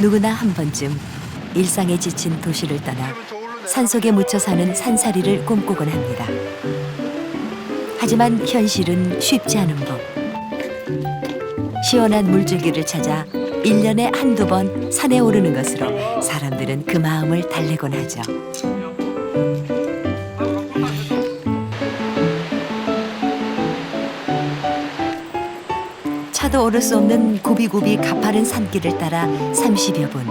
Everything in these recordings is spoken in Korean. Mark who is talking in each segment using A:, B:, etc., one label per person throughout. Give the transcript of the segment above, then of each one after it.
A: 누구나 한 번쯤 일상에 지친 도시를 떠나 산속에 묻혀 사는 산살이를 꿈꾸곤 합니다. 하지만 현실은 쉽지 않은 법. 시원한 물줄기를 찾아 일년에 한두 번 산에 오르는 것으로 사람들은 그 마음을 달래곤 하죠. 차도 오를 수 없는 굽이굽이 가파른 산길을 따라 30여 분.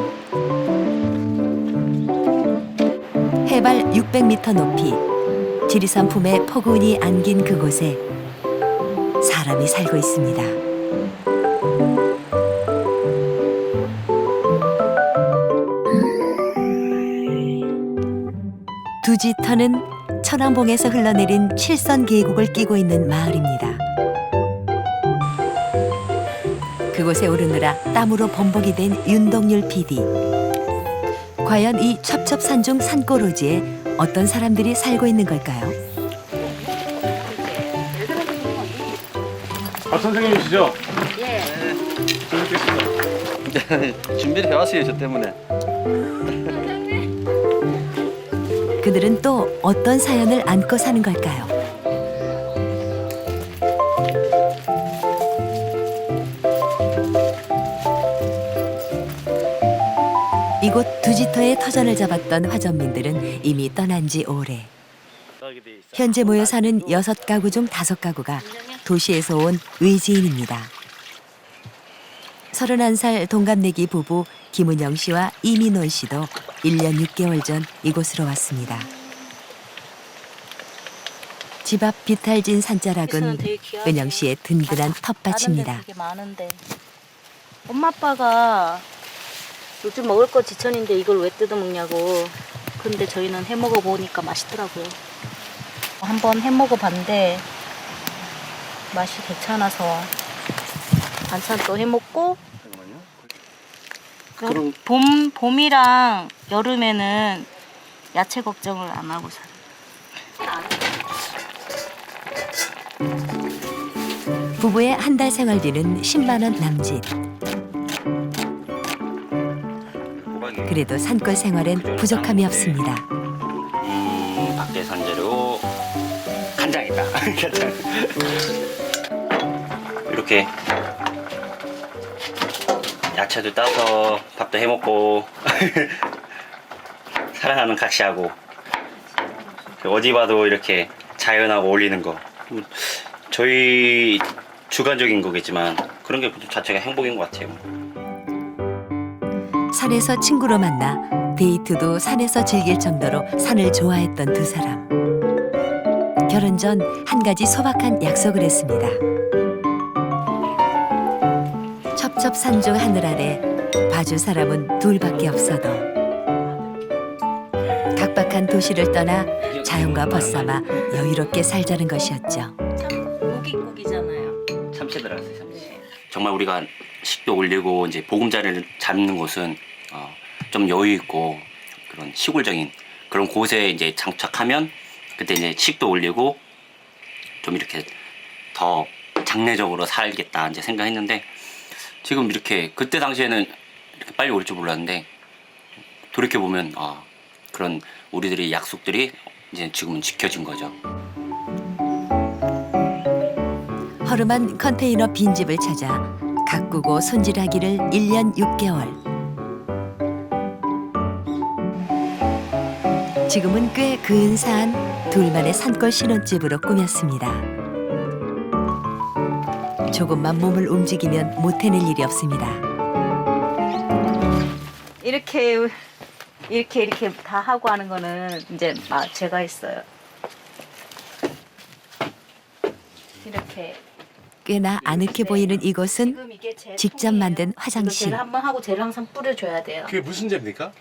A: 해발 600m 높이 지리산 품에 포근히 안긴 그곳에 사람이 살고 있습니다. 두지터는 천왕봉에서 흘러내린 칠선 계곡을 끼고 있는 마을입니다. 그곳에 오르느라 땀으로 범벅이 된 윤동률 PD. 과연 이 첩첩산중 산골오지에 어떤 사람들이 살고 있는 걸까요?
B: 아 선생님이시죠?
C: 예.
B: 잘 뵙겠습니다.
D: 준비를 해왔어요 저 때문에
A: 그들은 또 어떤 사연을 안고 사는 걸까요? 이곳 두지터에 터전을 잡았던 화전민들은 이미 떠난 지 오래. 현재 모여 사는 여섯 가구 중 다섯 가구가 도시에서 온 외지인입니다. 31살 동갑내기 부부 김은영 씨와 이민원 씨도 1년 6개월 전 이곳으로 왔습니다. 집 앞 비탈진 산자락은 은영 씨의 든든한 텃밭입니다.
C: 엄마 아빠가 요즘 먹을 거 지천인데 이걸 왜 뜯어 먹냐고. 근데 저희는 해 먹어 보니까 맛있더라고요. 한번 해 먹어 봤는데 맛이 괜찮아서 반찬 또 해 먹고
D: 그럼-
C: 봄 봄이랑 여름에는 야채 걱정을 안 하고 살아요.
A: 부부의 한 달 생활비는 10만 원 남짓. 그래도 산골 생활엔 부족함이 없습니다.
D: 음, 밖에 산재료 간장이다 간장 이렇게 야채도 따서 밥도 해 먹고 사랑하는 각시하고 어디 봐도 이렇게 자연하고 어울리는 거 음, 저희 주관적인 거겠지만 그런 게 자체가 행복인 것 같아요.
A: 산에서 친구로 만나 데이트도 산에서 즐길 정도로 산을 좋아했던 두 사람. 결혼 전 한 가지 소박한 약속을 했습니다. 첩첩산중 하늘 아래 봐줄 사람은 둘밖에 없어도 각박한 도시를 떠나 자연과 벗삼아 여유롭게 살자는 것이었죠.
C: 고기고기잖아요.
D: 참치 들어갔어요, 참치. 정말 우리가 식도 올리고 이제 보금자리를 잡는 곳은 어, 좀 여유 있고 그런 시골적인 그런 곳에 이제 장착하면 그때 이제 식도 올리고 좀 이렇게 더 장래적으로 살겠다 이제 생각했는데 지금 이렇게 그때 당시에는 이렇게 빨리 올 줄 몰랐는데 돌이켜 보면 아 그런 우리들의 약속들이 이제 지금은 지켜진 거죠.
A: 허름한 컨테이너 빈집을 찾아 가꾸고 손질하기를 1년 6개월. 지금은 꽤 근사한 둘만의 산골 신혼집으로 꾸몄습니다. 조금만 몸을 움직이면 못 해낼 일이 없습니다.
C: 이렇게 이렇게 이렇게 다 하고 하는 거는 이제 막 제가 했어요. 이렇게
A: 꽤나 아늑해 보이는 이곳은
C: 지금 이게 제
A: 직접
C: 통이에요.
A: 만든 화장실.
C: 젤 한번 하고 젤 항상 뿌려줘야 돼요.
B: 그게 무슨 죄입니까?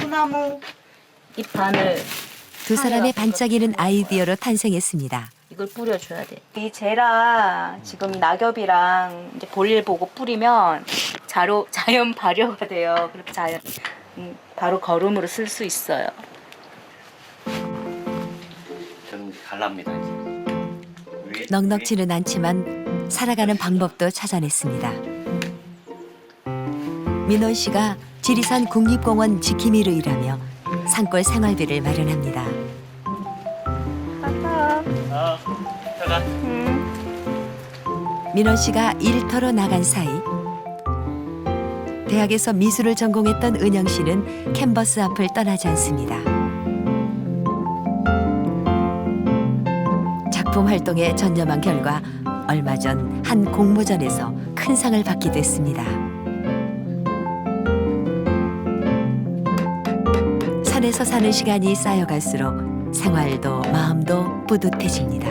C: 소나무 잎 반을
A: 두 사람의 반짝이는 아이디어로 탄생했습니다.
C: 이걸 뿌려줘야 돼. 이 젤랑 지금 낙엽이랑 이제 볼일 보고 뿌리면 자로 자연 발효가 돼요. 그렇게 자연 음, 바로 거름으로 쓸 수 있어요.
D: 저는 이제 갈랍니다. 이제.
A: 넉넉지는 않지만 살아가는 방법도 찾아냈습니다. 민원 씨가 지리산 국립공원 지킴이로 일하며 산골 생활비를 마련합니다.
C: 아빠.
D: 아, 들어가.
C: 응.
A: 민원 씨가 일터로 나간 사이 대학에서 미술을 전공했던 은영 씨는 캔버스 앞을 떠나지 않습니다. 작품 활동에 전념한 결과 얼마 전 한 공모전에서 큰 상을 받기도 했습니다. 산에서 사는 시간이 쌓여갈수록 생활도 마음도 뿌듯해집니다.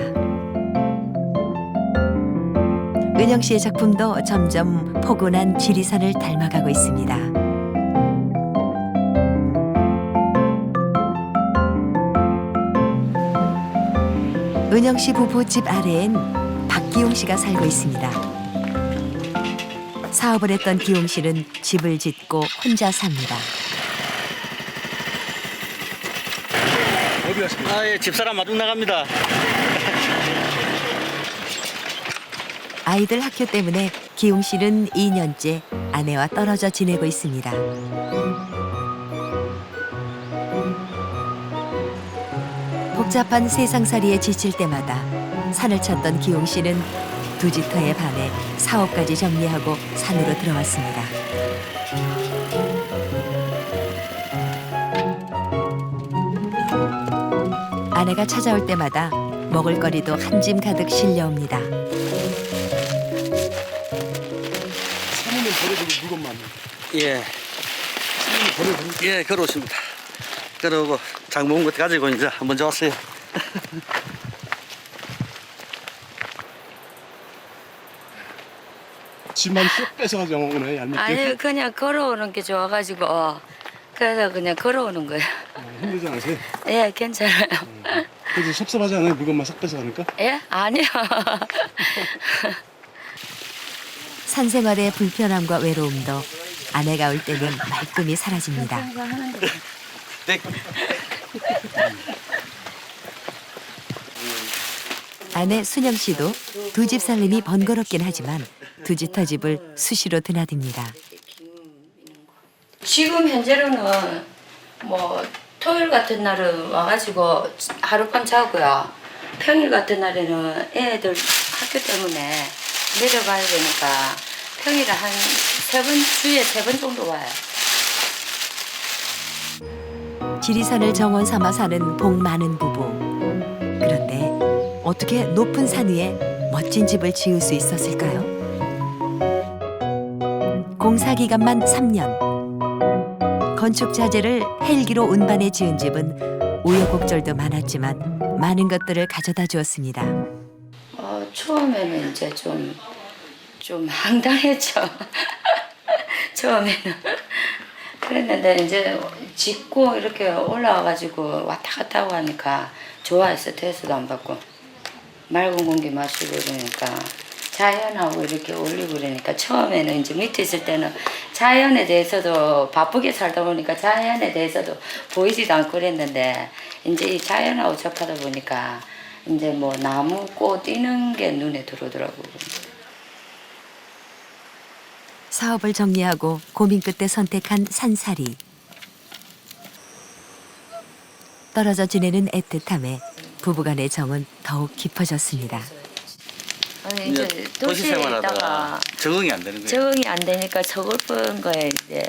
A: 은영 씨의 작품도 점점 포근한 지리산을 닮아가고 있습니다. 은영 씨 부부 집 아래엔 박기용 씨가 살고 있습니다. 사업을 했던 기용 씨는 집을 짓고 혼자 삽니다.
B: 어디 가십니까?
D: 아, 예, 집사람 마중 나갑니다.
A: 아이들 학교 때문에 기용 씨는 2년째 아내와 떨어져 지내고 있습니다. 복잡한 세상살이에 지칠 때마다 산을 찾던 기용 씨는 두 지터에 반해 사업까지 정리하고 산으로 들어왔습니다. 아내가 찾아올 때마다 먹을거리도 한 짐 가득 실려옵니다.
B: 사모님 버려두고 물건만.
E: 예,
B: 사모님.
E: 예, 그렇습니다. 그러고 장모은 것 가지고 이제 먼저 왔어요.
B: 집만 쏙 뺏어가지고 오네 얄밉게.
F: 아니 그냥 걸어오는 게 좋아가지고 그래서 그냥 걸어오는 거예요.
B: 어, 힘들지 않으세요?
F: 예, 괜찮아요.
B: 그래서 섭섭하지 않아요? 물건만 싹 뺏어가니까?
F: 예, 아니요.
A: 산생활의 불편함과 외로움도 아내가 올 때면 말끔히 사라집니다.
E: 네.
A: 아내 순영 씨도 두 집 살림이 번거롭긴 하지만 두지터 집을 수시로 드나듭니다.
F: 지금 현재로는 뭐 토요일 같은 날은 와가지고 하룻밤 자고요. 평일 같은 날에는 애들 학교 때문에 내려가야 되니까 평일에 한 세 번 주에 세 번 정도 와요.
A: 지리산을 정원 삼아 사는 복 많은 부부. 그런데 어떻게 높은 산 위에 멋진 집을 지을 수 있었을까요? 공사 기간만 3년. 건축 자재를 헬기로 운반해 지은 집은 우여곡절도 많았지만 많은 것들을 가져다 주었습니다.
F: 어, 처음에는 이제 좀, 좀 황당했죠. 처음에는. 그랬는데 이제 짓고 이렇게 올라와가지고 왔다 갔다 하고 하니까 좋아했어. 스트레스도 안 받고. 맑은 공기 마시고 그러니까 자연하고 이렇게 어울리고 그러니까 처음에는 이제 밑에 있을 때는 자연에 대해서도 바쁘게 살다 보니까 자연에 대해서도 보이지도 않고 그랬는데 이제 이 자연하고 접하다 보니까 이제 뭐 나무 꽃 뛰는 게 눈에 들어오더라고.
A: 사업을 정리하고 고민 끝에 선택한 산살이. 떨어져 지내는 애틋함에 부부간의 정은 더욱 깊어졌습니다.
F: 아니, 이제
E: 이제 도시 생활하다가 적응이 안 되는 거예요.
F: 적응이 안 되니까 서글픈 거에 이제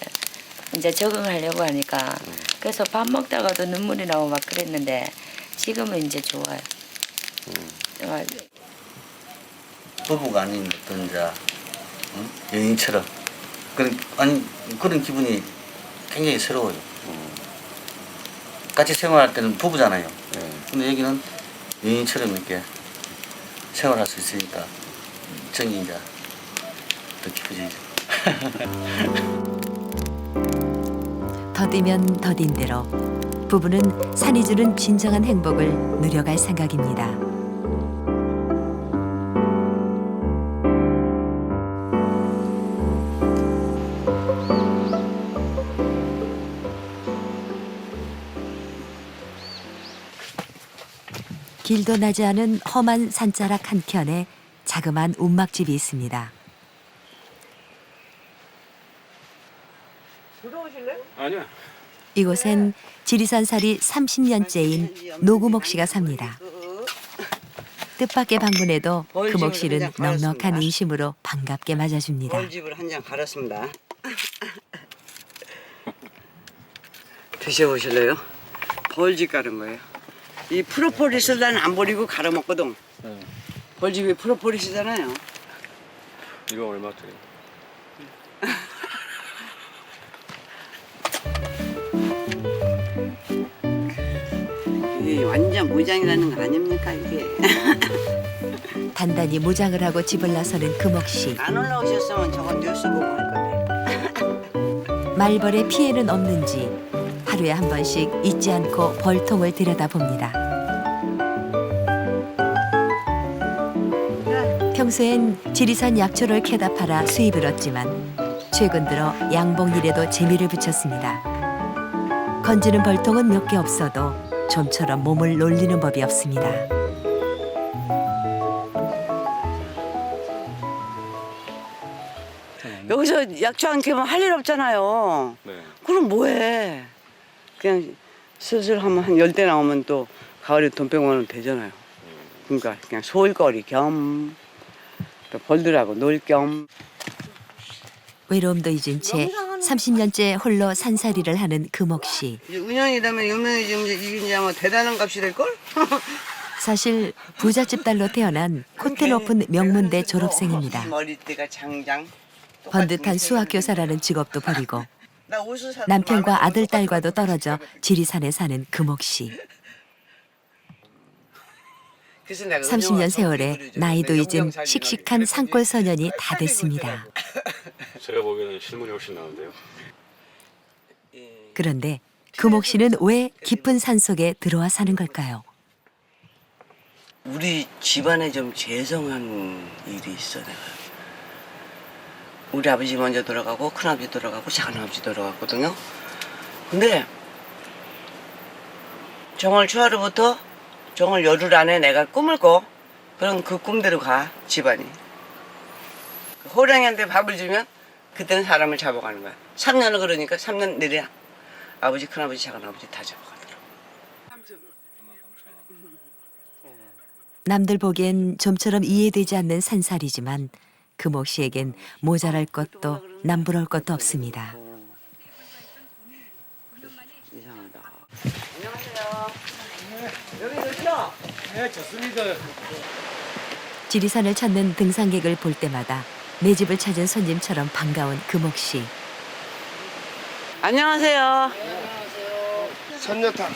F: 이제 적응하려고 하니까 그래서 밥 먹다가도 눈물이 나고 막 그랬는데 지금은 이제 좋아요. 좋아요.
E: 부부가 아닌 어떤 자 응? 연인처럼 그런 아니 그런 기분이 굉장히 새로워요. 같이 생활할 때는 부부잖아요. 근데 여기는 연인처럼 이렇게 생활할 수 있으니까 정이 이제 더 깊어지죠.
A: 더디면 더딘 대로 부부는 산이 주는 진정한 행복을 누려갈 생각입니다. 길도 나지 않은 험한 산자락 한켠에 자그마한 운막집이 있습니다.
B: 아니야.
A: 이곳엔 지리산 살이 30년째인 노구목 씨가 삽니다. 뜻밖의 방문에도 금옥 씨는 넉넉한 인심으로 반갑게 맞아줍니다.
G: 벌집을 한 장 갈았습니다. 드셔보실래요? 벌집 갈은 거예요. 이 프로폴리스를 난안 버리고 갈아 먹거든. 벌집이 프로폴리스잖아요.
B: 이거 얼마짜리?
G: 이게 완전 무장이라는 거 아닙니까 이게?
A: 단단히 무장을 하고 집을 나서는 금옥 씨.
G: 안 올라오셨으면 저건 뉴스 보고 할 건데.
A: 말벌의 피해는 없는지 하루에 한 번씩 잊지 않고 벌통을 들여다봅니다. 평소엔 지리산 약초를 캐다 팔아 수입을 얻지만 최근 들어 양봉 일에도 재미를 붙였습니다. 건지는 벌통은 몇 개 없어도 좀처럼 몸을 놀리는 법이 없습니다.
G: 여기서 약초 안 캐면 할 일 없잖아요.
B: 네.
G: 그럼 뭐해? 그냥 슬슬 하면 한 열 대 나오면 또 가을에 돈 빼고는 되잖아요. 그러니까 그냥 소일거리 겸, 또 벌들하고 놀 겸.
A: 외로움도 잊은 채 30년째 홀로 산살이를 하는 금옥 씨.
G: 이제 은연이라면 유명해지면 이제 이게 이제 아마 대단한 값이 될 걸?
A: 사실 부잣집 딸로 태어난 코트 높은 명문대 졸업생입니다.
G: 머리띠가 장장.
A: 번듯한 수학교사라는 직업도 버리고 남편과 아들
G: 안
A: 딸과도. 떨어져 지리산에 사는 금옥 씨.
G: 그래서 내가
A: 30년
G: 은영아
A: 세월에. 나이도
G: 내
A: 잊은 씩씩한. 산골 소년이 다 됐습니다.
B: 제가 보기에는 실물이 훨씬 나은데요.
A: 그런데 금옥 씨는 왜 깊은 산 속에 들어와 사는 걸까요?
G: 우리 집안에 좀 죄송한 일이 있어 내가. 우리 아버지 먼저 돌아가고 큰아버지 돌아가고 작은아버지 돌아갔거든요. 근데 정월 초하루부터 정월 열흘 안에 내가 꿈을 꿔. 그럼 그 꿈대로 가 집안이. 호랑이한테 밥을 주면 그때는 사람을 잡아가는 거야. 3년을 그러니까 3년 내려 아버지 큰아버지 작은아버지 다 잡아가더라고.
A: 남들 보기엔 좀처럼 이해되지 않는 산살이지만 금옥 씨에겐 모자랄 것도 남부러울 것도
G: 없습니다. 안녕하세요. 여기 좋죠?
B: 네, 좋습니다.
A: 지리산을 찾는 등산객을 볼 때마다 내 집을 찾은 손님처럼 반가운 금옥 씨.
G: 안녕하세요.
H: 선녀탕.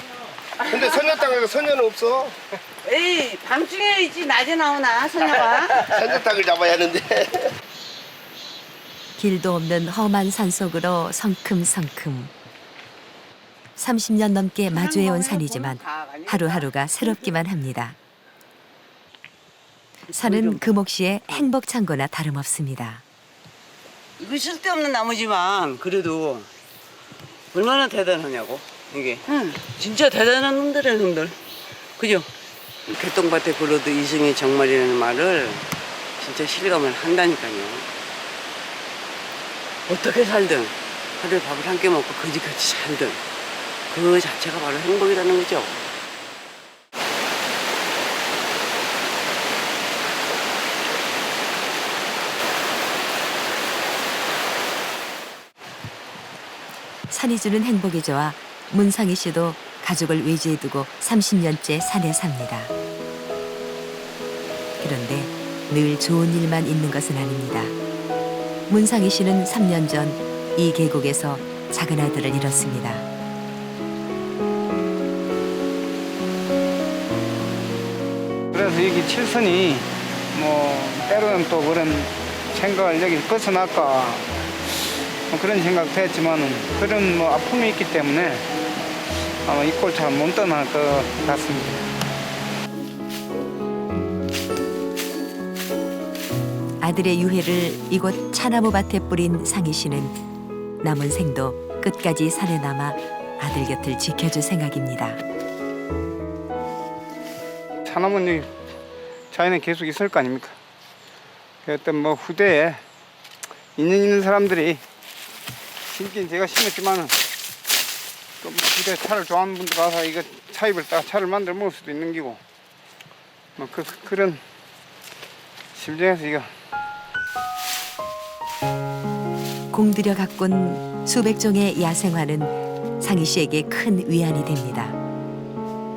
H: 근데 선녀탕에 선녀는 없어.
G: 에이, 밤중에 있지 낮에 나오나 소녀가?
H: 선녀탕을 잡아야 하는데.
A: 길도 없는 험한 산 속으로 성큼성큼. 30년 넘게 마주해온 산이지만 하루하루가 새롭기만 합니다. 산은 금옥 씨의 행복 창고나 다름없습니다.
G: 이거 쓸데없는 나무지만 그래도 얼마나 대단하냐고 이게. 응, 진짜 대단한 놈들이야 놈들. 그죠? 개똥밭에 굴어도 이승이 정말이라는 말을 진짜 실감을 한다니까요. 어떻게 살든 하루에 밥을 한 끼 먹고 거지같이 살든 그 자체가 바로 행복이라는 거죠.
A: 산이 주는 행복이 좋아 문상희 씨도 가족을 외지에 두고 30년째 산에 삽니다. 그런데 늘 좋은 일만 있는 것은 아닙니다. 문상희 씨는 3년 전 이 계곡에서 작은 아들을 잃었습니다.
I: 그래서 여기 칠순이 뭐 때로는 또 그런 생각을 여기 벗어날까 뭐 그런 생각도 했지만 그런 뭐 아픔이 있기 때문에 아마 이꼴 잘못 떠날 것 같습니다.
A: 아들의 유해를 이곳 차나무 밭에 뿌린 상희 씨는 남은 생도 끝까지 산에 남아 아들 곁을 지켜줄 생각입니다.
I: 여 기 자연에 계속 있을 거 아닙니까? 그 어떤 뭐 후대에 있는 있는 사람들이 심긴 제가 심었지만은 또 집에 차를 좋아하는 분들 가서 이거 차입을 딱 차를 만들어 먹을 수도 있는 기고 뭐 그, 그런 심정에서 이거
A: 공들여 가꾼 수백 종의 야생화는 상희 씨에게 큰 위안이 됩니다.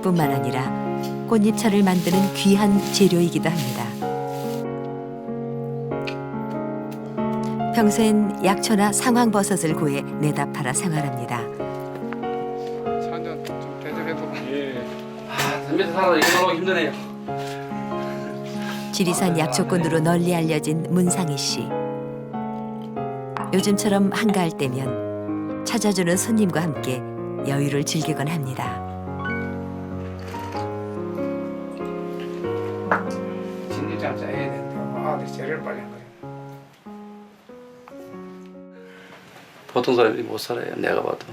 A: 뿐만 아니라 꽃잎차를 만드는 귀한 재료이기도 합니다. 평소엔 약초나 상황버섯을 구해 내다 팔아 생활합니다. 지리산 약초꾼으로 널리 알려진 문상희 씨. 요즘처럼 한가할 때면 찾아주는 손님과 함께 여유를 즐기곤 합니다.
I: 빨리 한 거야.
B: 보통 사람이 못 살아요. 내가 봐도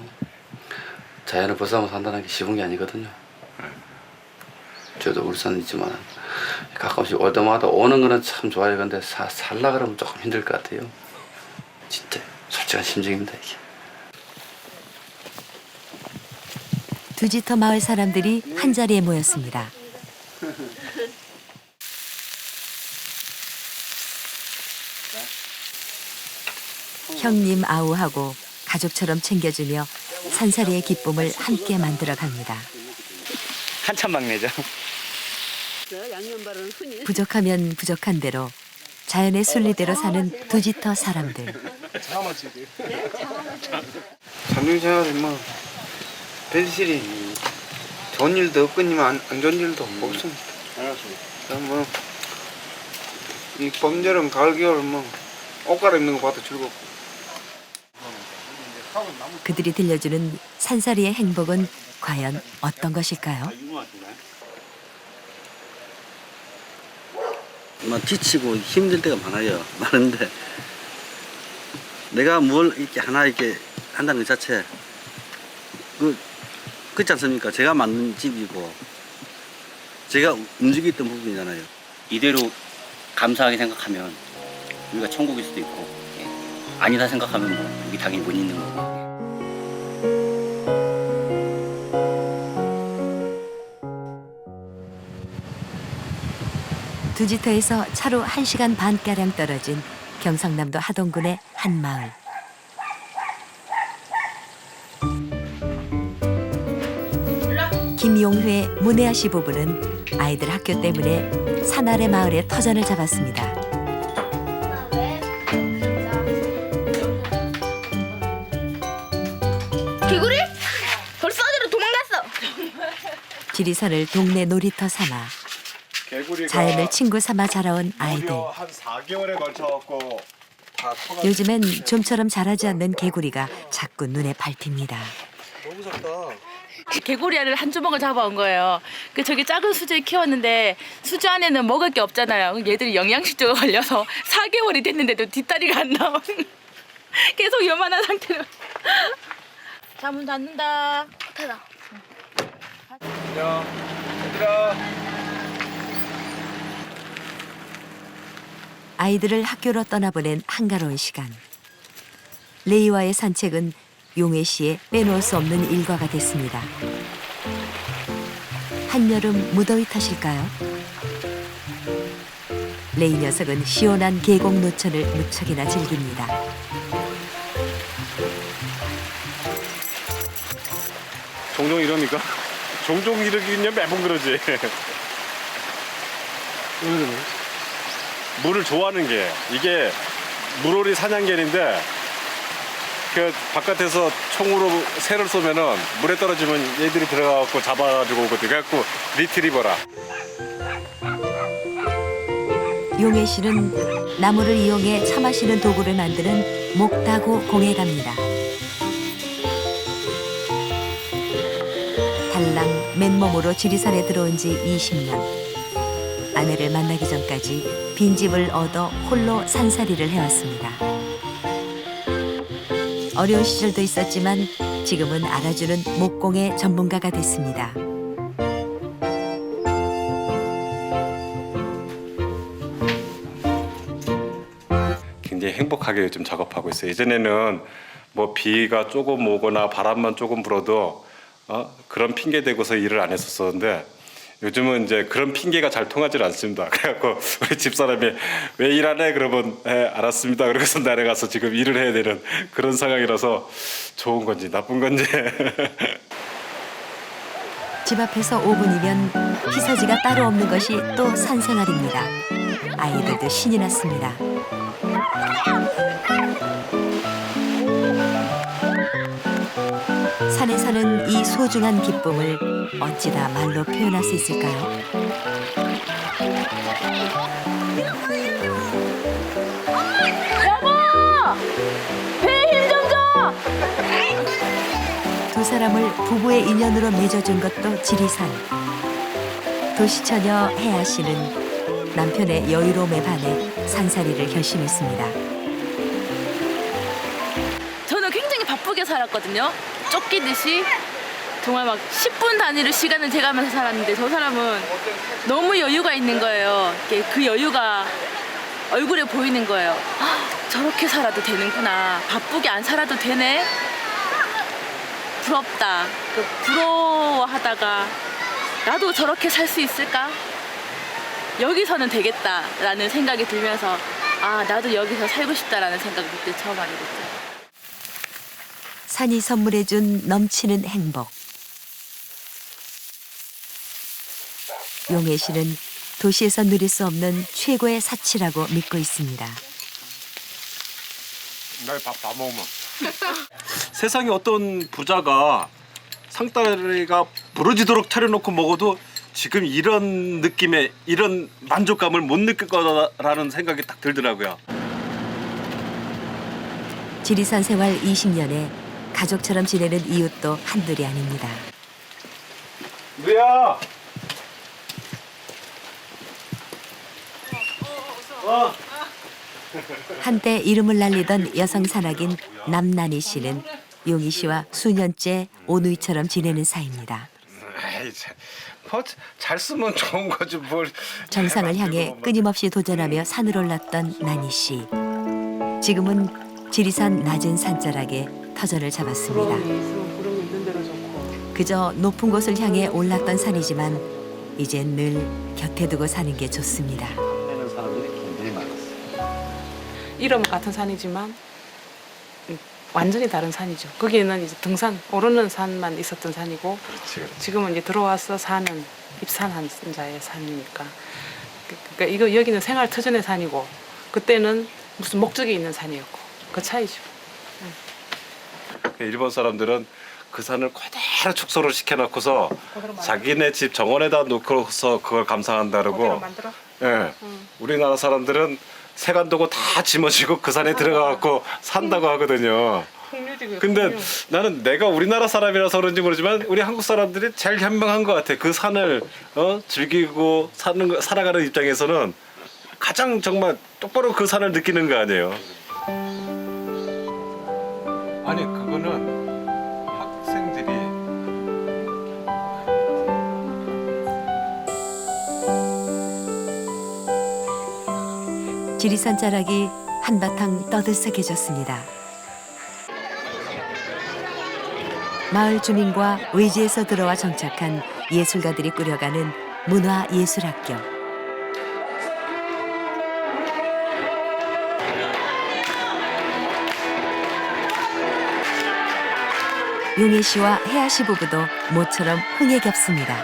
B: 자연을 벗어나면 산다는 게 쉬운 게 아니거든요. 저도 울산 있지만 가끔씩 올 때마다 오는 거는 참 좋아요. 근데 사, 살라 그러면 조금 힘들 것 같아요. 진짜 솔직한 심정입니다 이게.
A: 두지터 마을 사람들이 한 자리에 모였습니다. 형님 아우하고 가족처럼 챙겨주며 산살이의 기쁨을 함께 만들어 갑니다.
D: 한참 막내죠.
A: 부족하면 부족한 대로 자연의 순리대로 사는 두지터 사람들.
I: 잠정생활에 뭐 별실이 좋은 일도 없거니만 안, 안 좋은 일도 없습니다. 뭐이 봄, 여름, 가을, 겨울 뭐 옷 갈아입는 거 봐도 즐겁고
A: 그들이 들려주는 산살이의 행복은 과연 어떤 것일까요?
E: 막 지치고 힘들 때가 많아요. 많은데 내가 뭘 이렇게 하나 이렇게 한다는 것 자체 그 그렇지 않습니까? 제가 만든 집이고 제가 움직였던 부분이잖아요.
D: 이대로 감사하게 생각하면 우리가 천국일 수도 있고 예. 아니다 생각하면 뭐 여기 당연히 못 있는 거고.
A: 두지터에서 차로 1시간 반가량 떨어진 경상남도 하동군의 한 마을. 김용회 문혜아 씨 부부는 아이들 학교 때문에 산 아래 마을에 터전을 잡았습니다. 지리산을 동네 놀이터 삼아
H: 개구리가
A: 자연을 친구 삼아 자라온 아이들.
H: 무려 한 4개월에 걸쳐 갖고 다 커가
A: 요즘엔 좀처럼 자라지 않는 개구리가 자꾸 눈에 밟힙니다.
H: 너무 작다.
J: 개구리알을 한 주먹을 잡아온 거예요. 그 저기 작은 수조에 키웠는데 수조 안에는 먹을 게 없잖아요. 얘들이 영양실조가 걸려서 4개월이 됐는데도 뒷다리가 안 나오는 계속 요만한 상태로. 자, 문 닫는다. 닫아.
H: 안녕. 얘들아.
A: 아이들을 학교로 떠나보낸 한가로운 시간. 레이와의 산책은 용혜 씨의 빼놓을 수 없는 일과가 됐습니다. 한여름 무더위 탓일까요? 레이 녀석은 시원한 계곡 노천을 무척이나 즐깁니다.
K: 종종 이러니까 종종 이러기는 매번 그러지. 물을 좋아하는 게 이게 물오리 사냥개인데 그 바깥에서 총으로 새를 쏘면은 물에 떨어지면 얘들이 들어가갖고 잡아가지고 오거든. 그래갖고 리트리버라.
A: 용혜 씨는 나무를 이용해 차 마시는 도구를 만드는 목다구 공에 갑니다. 달랑 맨몸으로 지리산에 들어온 지 20년. 아내를 만나기 전까지 빈집을 얻어 홀로 산살이를 해왔습니다. 어려운 시절도 있었지만 지금은 알아주는 목공의 전문가가 됐습니다.
K: 굉장히 행복하게 요즘 작업하고 있어요. 예전에는 뭐 비가 조금 오거나 바람만 조금 불어도 어? 그런 핑계 대고서 일을 안 했었었는데 요즘은 이제 그런 핑계가 잘 통하지 않습니다. 그래갖고 우리 집사람이 왜 일 안 해? 그러면 예, 알았습니다. 그러고서 내려가서 지금 일을 해야 되는 그런 상황이라서 좋은 건지 나쁜 건지
A: 집 앞에서 5분이면 피서지가 따로 없는 것이 또 산생활입니다. 아이들도 신이 났습니다. 산에 사는 이 소중한 기쁨을 어찌다 말로 표현할 수 있을까요? 두 사람을 부부의 인연으로 맺어준 것도 지리산. 도시처녀 혜아 씨는 남편의 여유로움에 반해 산살이를 결심했습니다.
J: 저는 굉장히 바쁘게 살았거든요. 쫓기듯이 정말 막 10분 단위로 시간을 재가면서 살았는데 저 사람은 너무 여유가 있는 거예요. 그 여유가 얼굴에 보이는 거예요. 아, 저렇게 살아도 되는구나. 바쁘게 안 살아도 되네. 부럽다. 그 부러워하다가 나도 저렇게 살 수 있을까? 여기서는 되겠다라는 생각이 들면서 아 나도 여기서 살고 싶다라는 생각을 그때 처음 하게 됐죠.
A: 산이 선물해준 넘치는 행복. 용혜 씨는 도시에서 누릴 수 없는 최고의 사치라고 믿고 있습니다.
K: 날밥다 먹으면 세상에 어떤 부자가 상다리가 부러지도록 차려놓고 먹어도 지금 이런 느낌의 이런 만족감을 못 느낄 거라는 생각이 딱 들더라고요.
A: 지리산 생활 20년에 가족처럼 지내는 이웃도 한둘이 아닙니다.
K: 누야.
A: 한때 이름을 날리던 여성 산악인 남난희 씨는 용희 씨와 수년째 오누이처럼 지내는 사이입니다.
K: 에이, 참, 뭐잘 쓰면 좋은 거지 뭘.
A: 정상을 향해 끊임없이 도전하며 산을 올랐던 난희 씨. 지금은 지리산 낮은 산자락에 터전을 잡았습니다. 그저 높은 곳을 향해 올랐던 산이지만 이젠 늘 곁에 두고 사는 게 좋습니다.
B: 하는 사람들이 굉장히 많았어요.
L: 이름 같은 산이지만 음, 완전히 다른 산이죠. 거기는 이제 등산 오르는 산만 있었던 산이고
K: 그렇지, 그렇지.
L: 지금은 이제 들어와서 사는 입산한 자의 산이니까 그- 그러니까 이거 여기는 생활 터전의 산이고 그때는 무슨 목적이 있는 산이었고 그 차이죠.
K: 일본 사람들은 그 산을 그대로 축소를 시켜놓고서 자기네 집 정원에다 놓고서 그걸 감상한다 그러고
L: 만들어?
K: 예. 우리나라 사람들은 세간도고 다 짊어지고 그 산에 들어가갖고 산다고 하거든요. 근데 나는 내가 우리나라 사람이라서 그런지 모르지만 우리 한국 사람들이 제일 현명한 것 같아. 그 산을 어? 즐기고 사는 거- 살아가는 입장에서는 가장 정말 똑바로 그 산을 느끼는 거 아니에요. 아니 그거는 학생들이
A: 지리산 자락이 한바탕 떠들썩해졌습니다. 마을 주민과 외지에서 들어와 정착한 예술가들이 꾸려가는 문화예술학교. 용혜 씨와 혜아 씨 부부도 모처럼 흥에 겹습니다.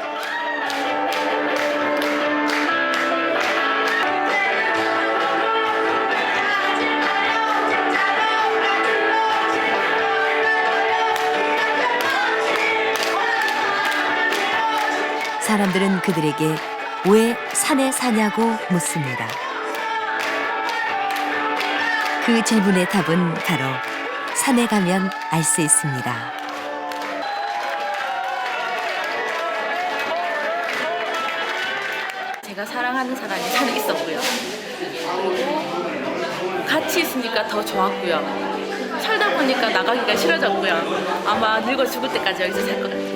A: 사람들은 그들에게 왜 산에 사냐고 묻습니다. 그 질문의 답은 바로 산에 가면 알 수 있습니다.
J: 제가 사랑하는 사람이 산에 있었고요. 그리고 같이 있으니까 더 좋았고요. 살다 보니까 나가기가 싫어졌고요. 아마 늙어 죽을 때까지 여기서 살 것 같아요.